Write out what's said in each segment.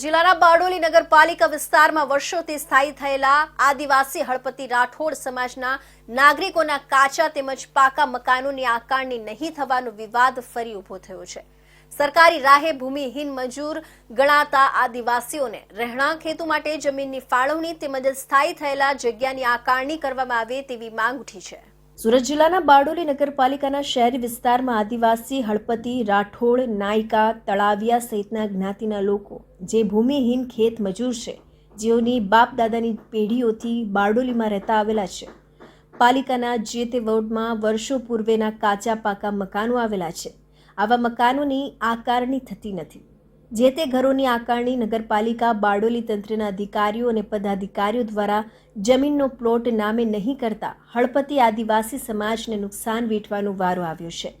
જિલ્લાના બારડોલી નગરપાલિકા વિસ્તારમાં વર્ષોથી સ્થાયી થયેલા આદિવાસી હળપતિ રાઠોડ સમાજના નાગરિકોના કાચા તેમજ પાકા મકાનોની આકારણી નહીં થવાનો વિવાદ ફરી ઊભો થયો છે. સરકારી રાહે ભૂમિહીન મજૂર ગણાતા આદિવાસીઓને રહેણાંક હેતુ માટે જમીનની ફાળવણી તેમજ સ્થાયી થયેલા જગ્યાની આકારણી કરવામાં આવે તેવી માંગ ઉઠી છે. સુરત જિલ્લાના બારડોલી નગરપાલિકાના શહેરી વિસ્તારમાં આદિવાસી, હળપતિ, રાઠોડ, નાયકા, તળાવિયા સહિતના જ્ઞાતિના લોકો, જે ભૂમિહીન ખેત મજૂર છે, જેઓની બાપ દાદાની પેઢીઓથી બારડોલીમાં રહેતા આવેલા છે. પાલિકાના જે તે વોર્ડમાં વર્ષો પૂર્વેના કાચા પાકા મકાનો આવેલા છે. આવા મકાનોની આકારણી થતી નથી. જે તે ઘરોની આકારણી નગરપાલિકા, બારડોલી તંત્રના અધિકારીઓ અને પદાધિકારીઓ દ્વારા જમીનનો પ્લોટ નામે નહીં કરતા હળપતિ આદિવાસી સમાજને નુકસાન વેઠવાનો વારો આવ્યો છે.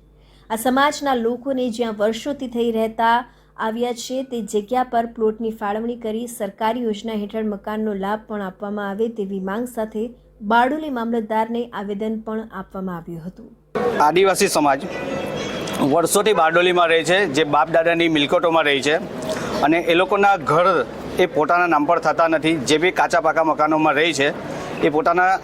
આ સમાજના લોકોને જ્યાં વર્ષોથી થઈ રહેતા આવ્યા છે, તે જગ્યા પર પ્લોટની ફાળવણી કરી સરકારી યોજના હેઠળ મકાનનો લાભ પણ આપવામાં આવે તેવી માંગ સાથે બારડોલી મામલતદારને આવેદન પણ આપવામાં આવ્યું હતું. આદિવાસી સમાજ વર્ષોથી બારડોલીમાં રહે છે, જે બાપ દાદાની મિલકતોમાં રહે છે. અને એ લોકોના ઘર એ પોતાના નામ પર થતા નથી, જે બી કાચા પાકા મકાનોમાં રહે છે, એ પોતાના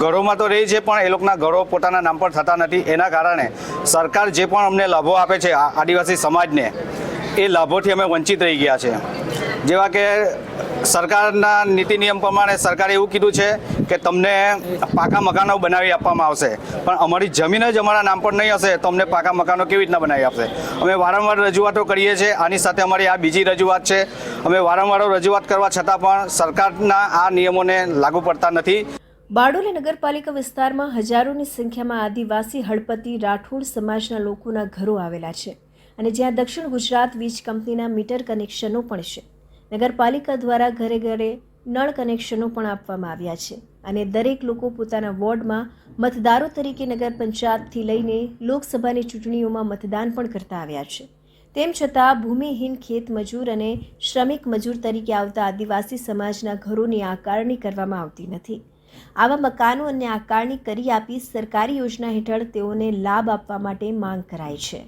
ઘરોમાં તો રહે છે, પણ એ લોકોના ઘરો પોતાના નામ પર થતા નથી. એના કારણે સરકાર જે પણ અમને લાભો આપે છે આદિવાસી સમાજને, એ લાભોથી અમે વંચિત રહી ગયા છે. જેવા કે સરકારના નીતિ નિયમ પ્રમાણે સરકારે એવું કીધું છે કે તમને પાકા મકાનો બનાવી આપવામાં આવશે. પણ અમારી જમીન જ અમારા નામ પર નહીં હશે, તો અમને પાકા મકાનો કેવી રીતના બનાવી આપશે? અમે વારંવાર રજૂઆતો કરીએ છીએ, આની સાથે અમારી આ બીજી રજૂઆત છે. અમે વારંવાર રજૂઆત કરવા છતાં પણ સરકારના આ નિયમોને લાગુ પડતા નથી. બારડોલી નગરપાલિકા વિસ્તારમાં હજારોની સંખ્યામાં આદિવાસી હળપતિ રાઠોડ સમાજના લોકોના ઘરો આવેલા છે અને જ્યાં દક્ષિણ ગુજરાત વીજ કંપનીના મીટર કનેક્શનો પણ છે. નગરપાલિકા દ્વારા ઘરે ઘરે નળ કનેક્શનો પણ આપવામાં આવ્યા છે અને દરેક લોકો પોતાના વોર્ડમાં મતદારો તરીકે નગર પંચાયતથી લઈને લોકસભાની ચૂંટણીઓમાં મતદાન પણ કરતા આવ્યા છે. તેમ છતાં ભૂમિહીન ખેત મજૂર અને શ્રમિક મજૂર તરીકે આવતા આદિવાસી સમાજના ઘરોની આકારણી કરવામાં આવતી નથી. આવા મકાનો અને આકારણી કરી આપી સરકારી યોજના હેઠળ તેઓને લાભ આપવા માટે માંગ કરાઈ છે.